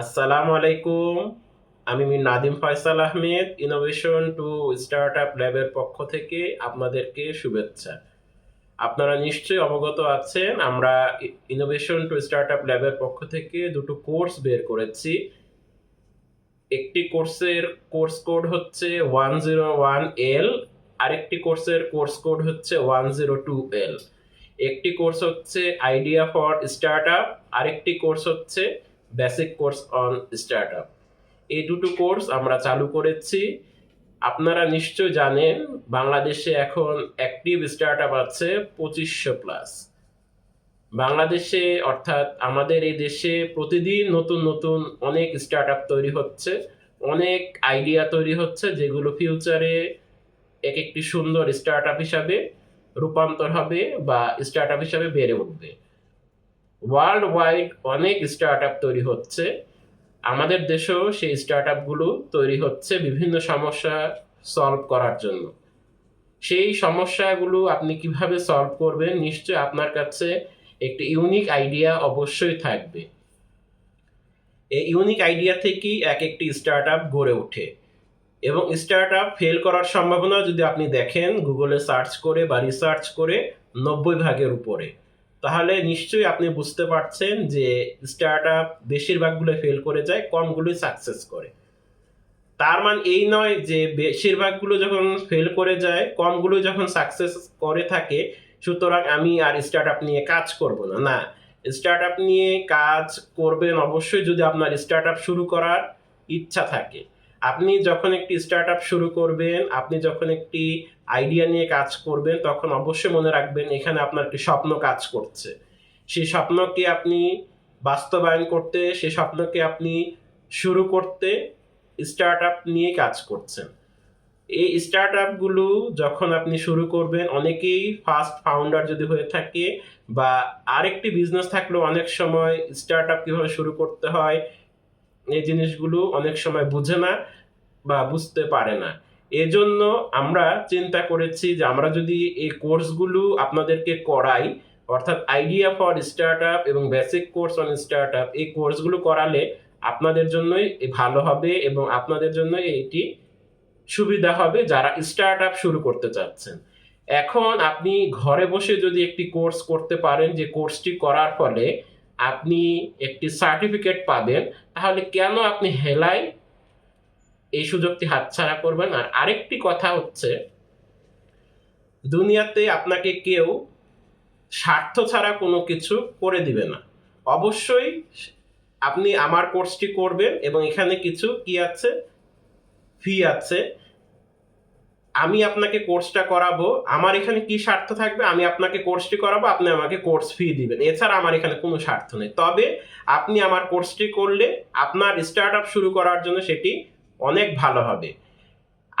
আসসালামু আলাইকুম। আমি Nadim Faisal Ahmed innovation to startup ল্যাবের পক্ষ থেকে আপনাদেরকে শুভেচ্ছা। আপনারা নিশ্চয়ই অবগত আছেন, আমরা ইনোভেশন টু স্টার্ট আপ ল্যাবের পক্ষ থেকে দুটো কোর্স বের করেছি। একটি কোর্সের কোর্স কোড হচ্ছে ওয়ান জিরো ওয়ান এল, আরেকটি কোর্সের কোর্স কোড হচ্ছে ওয়ান জিরো টু এল। একটি কোর্স হচ্ছে আইডিয়া ফর স্টার্ট আপ আরেকটি কোর্স হচ্ছে basic course on startup এই দুটো কোর্স আমরা চালু করেছি। আপনারা নিশ্চয় জানেন, বাংলাদেশে এখন অ্যাক্টিভ স্টার্ট আপ আছে পঁচিশশো প্লাস বাংলাদেশে অর্থাৎ আমাদের এই দেশে প্রতিদিন নতুন নতুন অনেক স্টার্ট আপ তৈরি হচ্ছে। অনেক আইডিয়া তৈরি হচ্ছে যেগুলো ফিউচারে এক একটি সুন্দর স্টার্ট আপ হিসাবে রূপান্তর হবে বা স্টার্ট আপ হিসাবে বেড়ে উঠবে। ওয়ার্ল্ড ওয়াইড অনেক স্টার্ট আপ তৈরি হচ্ছে। আমাদের দেশেও সেই স্টার্ট আপগুলো তৈরি হচ্ছে বিভিন্ন সমস্যা সলভ করার জন্য। সেই সমস্যাগুলো আপনি কীভাবে সলভ করবেন নিশ্চয় আপনার কাছে একটি ইউনিক আইডিয়া অবশ্যই থাকবে। এই ইউনিক আইডিয়া থেকেই এক একটি স্টার্ট আপ গড়ে ওঠে। এবং স্টার্ট আপ ফেল করার সম্ভাবনা যদি আপনি দেখেন গুগলে সার্চ করে বা রিসার্চ করে নব্বই ভাগের উপরে। তাহলে নিশ্চয়ই আপনি বুঝতে পারছেন যে স্টার্ট আপ বেশিরভাগগুলো ফেল করে যায়, কমগুলোই সাকসেস করে। তার মানে এই নয় যে বেশিরভাগগুলো যখন ফেল করে যায়, কমগুলো যখন সাকসেস করে থাকে, সুতরাং আমি আর স্টার্ট আপ নিয়ে কাজ করব না। না স্টার্ট আপ নিয়ে কাজ করবেন অবশ্যই যদি আপনার স্টার্ট আপ শুরু করার ইচ্ছা থাকে। আপনি যখন একটি স্টার্ট শুরু করবেন, আপনি যখন একটি আইডিয়া নিয়ে কাজ করবেন, তখন অবশ্যই মনে রাখবেন এখানে আপনার একটি স্বপ্ন কাজ করছে। সেই স্বপ্নকে আপনি বাস্তবায়ন করতে সেই স্বপ্নকে আপনি শুরু করতে স্টার্ট নিয়ে কাজ করছেন। এই স্টার্ট আপগুলো যখন আপনি শুরু করবেন, অনেকেই ফার্স্ট ফাউন্ডার যদি হয়ে থাকে বা আরেকটি বিজনেস থাকলেও অনেক সময় স্টার্ট আপ কীভাবে শুরু করতে হয় এই জিনিসগুলো অনেক সময় বুঝে না বা বুঝতে পারে না। এজন্য আমরা চিন্তা করেছি যে আমরা যদি এই কোর্সগুলো আপনাদেরকে করাই, অর্থাৎ আইডিয়া ফর স্টার্ট আপ এবং basic course on startup এই কোর্সগুলো করালে আপনাদের জন্যই ভালো হবে এবং আপনাদের জন্য এটি সুবিধা হবে যারা স্টার্ট আপ শুরু করতে চাচ্ছেন। এখন আপনি ঘরে বসে যদি একটি কোর্স করতে পারেন, যে কোর্সটি করার ফলে আপনি একটি সার্টিফিকেট পাবেন, তাহলে কেন আপনি হেলায় এই সুযোগটি হাতছাড়া করবেন? আর আরেকটি কথা হচ্ছে, দুনিয়াতে আপনাকে কেউ স্বার্থ ছাড়া কোনো কিছু করে দিবে না। অবশ্যই আপনি আমার কোর্সটি করবেন এবং এখানে কিছু কি আছে? ফি আছে। আমি আপনাকে কোর্সটা করাবো, আমার এখানে কি স্বার্থ থাকবে? আমি আপনাকে কোর্সটি করাবো, আপনি আমাকে কোর্স ফি দিবেন। এছাড়া আমার এখানে কোনো স্বার্থ নেই। তবে আপনি আমার কোর্সটি করলে আপনার স্টার্ট আপ শুরু করার জন্য সেটি অনেক ভালো হবে।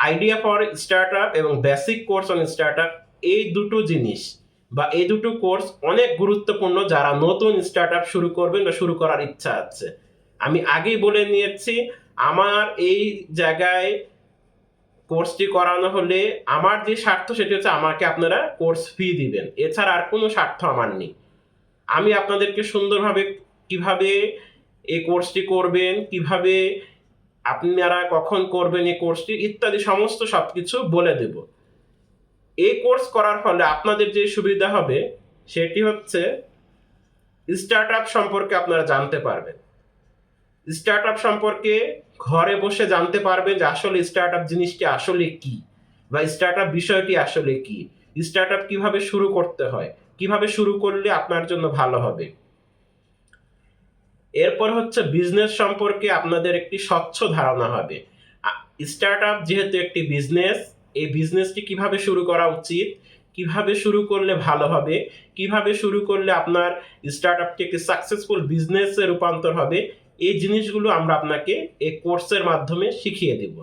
আইডিয়া ফর স্টার্ট আপ এবং basic course on startup এই দুটো জিনিস বা এই দুটো কোর্স অনেক গুরুত্বপূর্ণ যারা নতুন স্টার্ট আপ শুরু করবেন বা শুরু করার ইচ্ছা আছে। আমি আগেই বলে নিয়েছি, আমার এই জায়গায় কোর্সটি করানো হলে আমার যে স্বার্থ সেটি হচ্ছে আমাকে আপনারা কোর্স ফি দিবেন। এছাড়া আর কোনো স্বার্থ আমার নেই। আমি আপনাদেরকে সুন্দরভাবে কীভাবে এই কোর্সটি করবেন, কীভাবে আপনারা কখন করবেন এই কোর্সটি ইত্যাদি সমস্ত সব কিছু বলে দেব। এই কোর্স করার ফলে আপনাদের যে সুবিধা হবে, সেটি হচ্ছে স্টার্ট আপ সম্পর্কে আপনারা জানতে পারবেন। স্টার্ট আপ সম্পর্কে ঘরে বসে জানতে পারবে যে আসলে স্টার্ট আপ জিনিসটি আসলে কি বা স্টার্ট আপ বিষয়টি আসলে কি। স্টার্ট আপ কীভাবে শুরু করতে হয়, কীভাবে শুরু করলে আপনার জন্য ভালো হবে। এরপর হচ্ছে বিজনেস সম্পর্কে আপনাদের একটি স্বচ্ছ ধারণা হবে। স্টার্ট আপ যেহেতু একটি বিজনেস এই বিজনেসটি কীভাবে শুরু করা উচিত, কীভাবে শুরু করলে ভালো হবে, কীভাবে শুরু করলে আপনার স্টার্ট আপটি একটি সাকসেসফুল বিজনেসে রূপান্তর হবে এই জিনিসগুলো আমরা আপনাকে এই কোর্সের মাধ্যমে শিখিয়ে দেব।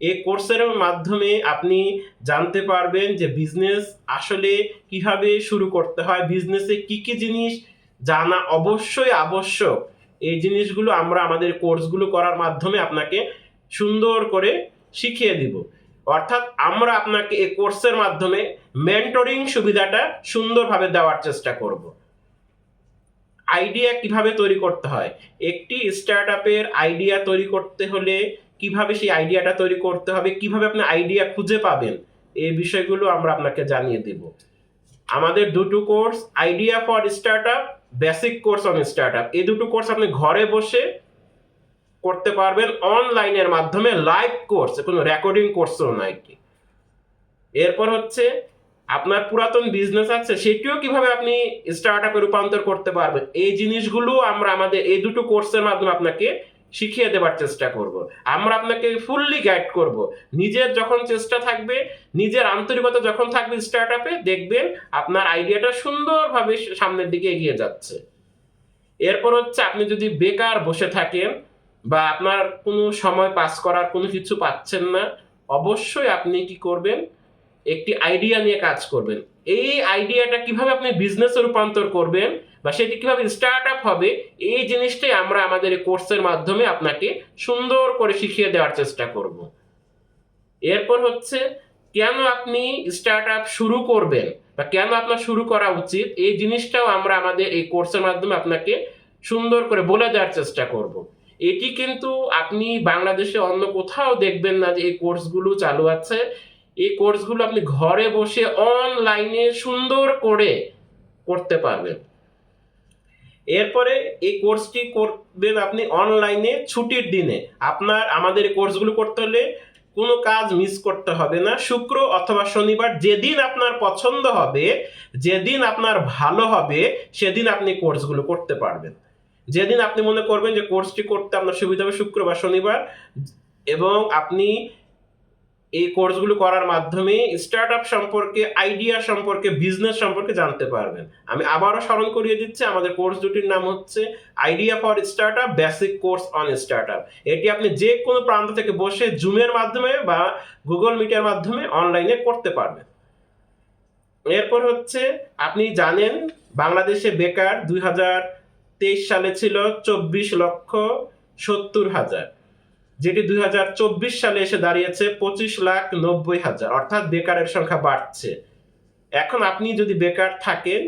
এই কোর্সের মাধ্যমে আপনি জানতে পারবেন যে বিজনেস আসলে কীভাবে শুরু করতে হয়, বিজনেসে কি কি জিনিস জানা অবশ্যই আবশ্যক। এই জিনিসগুলো আমরা আমাদের কোর্সগুলো করার মাধ্যমে আপনাকে সুন্দর করে শিখিয়ে দিব। অর্থাৎ আমরা আপনাকে এই কোর্সের মাধ্যমে মেন্টরিং সুবিধাটা সুন্দরভাবে দেওয়ার চেষ্টা করব। আইডিয়া কীভাবে তৈরি করতে হয়? একটি স্টার্ট আপের আইডিয়া তৈরি করতে হলে কীভাবে সেই আইডিয়াটা তৈরি করতে হবে? কীভাবে আপনি আইডিয়া খুঁজে পাবেন? এই বিষয়গুলো আমরা আপনাকে জানিয়ে দেব। আমাদের দুটো course idea for startup basic course on startup এই দুটো কোর্স আপনি ঘরে বসে করতে পারবেন অনলাইনের মাধ্যমে লাইভ কোর্স কোনো রেকর্ডিং কোর্সও নাই কি এরপর হচ্ছে আপনার পুরাতন বিজনেস আছে, সেটিও কীভাবে আপনি স্টার্ট আপে রূপান্তর করতে পারবেন? এই জিনিসগুলো আমরা আমাদের, এই দুটো কোর্সের মাধ্যমে আপনাকে শিখিয়ে দেবার চেষ্টা করব। আমরা আপনাকে ফুললি গাইড করব। নিজের যখন চেষ্টা থাকবে, নিজের আন্তরিকতা যখন থাকবে স্টার্ট আপে দেখবেন আপনার আইডিয়াটা সুন্দরভাবে সামনের দিকে এগিয়ে যাচ্ছে। এরপর হচ্ছে আপনি যদি বেকার বসে থাকেন বা আপনার কোনো সময় পাস করার কোনো কিছু পাচ্ছেন না, অবশ্যই আপনি কি করবেন? একটি আইডিয়া নিয়ে কাজ করবেন। এই আইডিয়াটা কীভাবে আপনি বিজনেসে রূপান্তর করবেন বা সেটি কীভাবে স্টার্ট আপ হবে, এই জিনিসটাই আমরা আমাদের এই কোর্সের মাধ্যমে আপনাকে সুন্দর করে শিখিয়ে দেওয়ার চেষ্টা করব। এরপর হচ্ছে, কেন আপনি স্টার্ট আপ শুরু করবেন বা কেন আপনার শুরু করা উচিত? এই জিনিসটাও আমরা আমাদের এই কোর্সের মাধ্যমে আপনাকে সুন্দর করে বলে দেওয়ার চেষ্টা করব। এটি কিন্তু আপনি বাংলাদেশে অন্য কোথাও দেখবেন না যে এই কোর্সগুলো চালু আছে। এই কোর্সগুলো আপনি ঘরে বসে অনলাইনে সুন্দর করে করতে পারবেন। এরপরে এই কোর্সটি করবেন আপনি অনলাইনে ছুটির দিনে। আপনার, আমাদের কোর্সগুলো করতে হলে কোনো কাজ মিস করতে হবে না। শুক্র অথবা শনিবার যেদিন আপনার পছন্দ হবে, যেদিন আপনার ভালো হবে, সেদিন আপনি কোর্সগুলো করতে পারবেন। যেদিন আপনি মনে করবেন যে কোর্সটি করতে আপনার সুবিধা হবে শুক্র বা শনিবার, এবং আপনি এই কোর্সগুলো করার মাধ্যমে স্টার্ট আপ সম্পর্কে আইডিয়া সম্পর্কে বিজনেস সম্পর্কে জানতে পারবেন। আমি আবারও স্মরণ করিয়ে দিচ্ছি, আমাদের কোর্স দুটির নাম হচ্ছে idea for startup basic course on startup এটি আপনি যে কোনো প্রান্ত থেকে বসে জুমের মাধ্যমে বা গুগল মিটের মাধ্যমে অনলাইনে করতে পারবেন। এরপর হচ্ছে, আপনি জানেন বাংলাদেশে বেকার দুই হাজার তেইশ সালে ছিল চব্বিশ লক্ষ সত্তর হাজার। যেটি দুই হাজার চব্বিশ সালে এসে দাঁড়িয়েছে পঁচিশ লাখ নব্বই হাজার, অর্থাৎ বেকারের সংখ্যা বাড়ছে। এখন আপনি যদি বেকার থাকেন,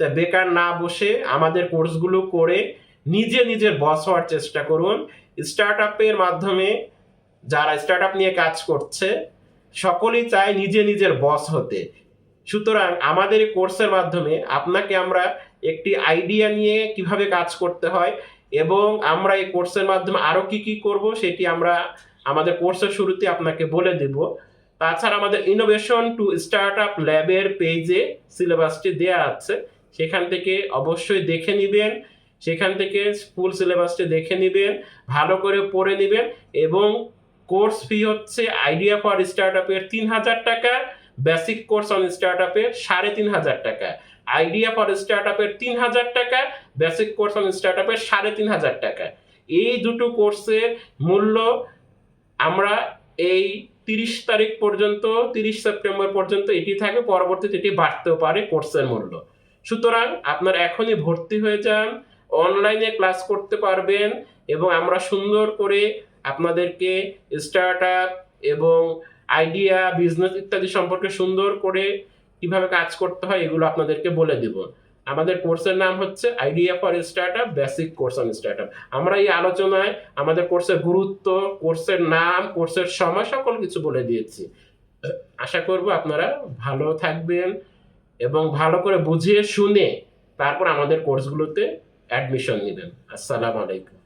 তা বেকার না বসে আমাদের কোর্সগুলো করে নিজে নিজের বস হওয়ার চেষ্টা করুন। স্টার্ট আপের মাধ্যমে যারা স্টার্ট আপ নিয়ে কাজ করছে, সকলেই চায় নিজে নিজের বস হতে। সুতরাং আমাদের এই কোর্সের মাধ্যমে আপনাকে আমরা একটি আইডিয়া নিয়ে কীভাবে কাজ করতে হয় এবং আমরা এই কোর্সের মাধ্যমে আরও কি কি করব সেটি আমরা আমাদের কোর্সের শুরুতে আপনাকে বলে দেব। তাছাড়া আমাদের ইনোভেশন টু স্টার্ট আপ ল্যাবের পেজে সিলেবাসটি দেওয়া আছে। সেখান থেকে অবশ্যই দেখে নেবেন। সেখান থেকে ফুল সিলেবাসটি দেখে নেবেন, ভালো করে পড়ে নেবেন এবং কোর্স ফি হচ্ছে আইডিয়া ফর স্টার্ট আপের তিন হাজার টাকা বেসিক কোর্স অন স্টার্ট আপের সাড়ে তিন হাজার টাকা আইডিয়া ফর স্টার্ট আপের তিন হাজার টাকা বেসিক কোর্স অন স্টার্ট আপের সাড়ে তিন হাজার টাকা এই দুটো কোর্সের মূল্য আমরা এই তিরিশ তারিখ পর্যন্ত, তিরিশ সেপ্টেম্বর পর্যন্ত এটি থাকে, পরবর্তীতে এটি বাড়তেও পারে কোর্সের মূল্য। সুতরাং আপনার এখনই ভর্তি হয়ে যান অনলাইনে ক্লাস করতে পারবেন এবং আমরা সুন্দর করে আপনাদেরকে স্টার্ট আপ এবং আইডিয়া বিজনেস ইত্যাদি সম্পর্কে সুন্দর করে কীভাবে কাজ করতে হয় এগুলো আপনাদেরকে বলে দেব। আমাদের কোর্সের নাম হচ্ছে idea for startup basic course on startup আমরা এই আলোচনায় আমাদের কোর্সের গুরুত্ব কোর্সের নাম কোর্সের সময় সকল কিছু বলে দিয়েছি। আশা করব আপনারা ভালো থাকবেন এবং ভালো করে বুঝিয়ে শুনে তারপর আমাদের কোর্সগুলোতে অ্যাডমিশন নেবেন। আসসালামু আলাইকুম।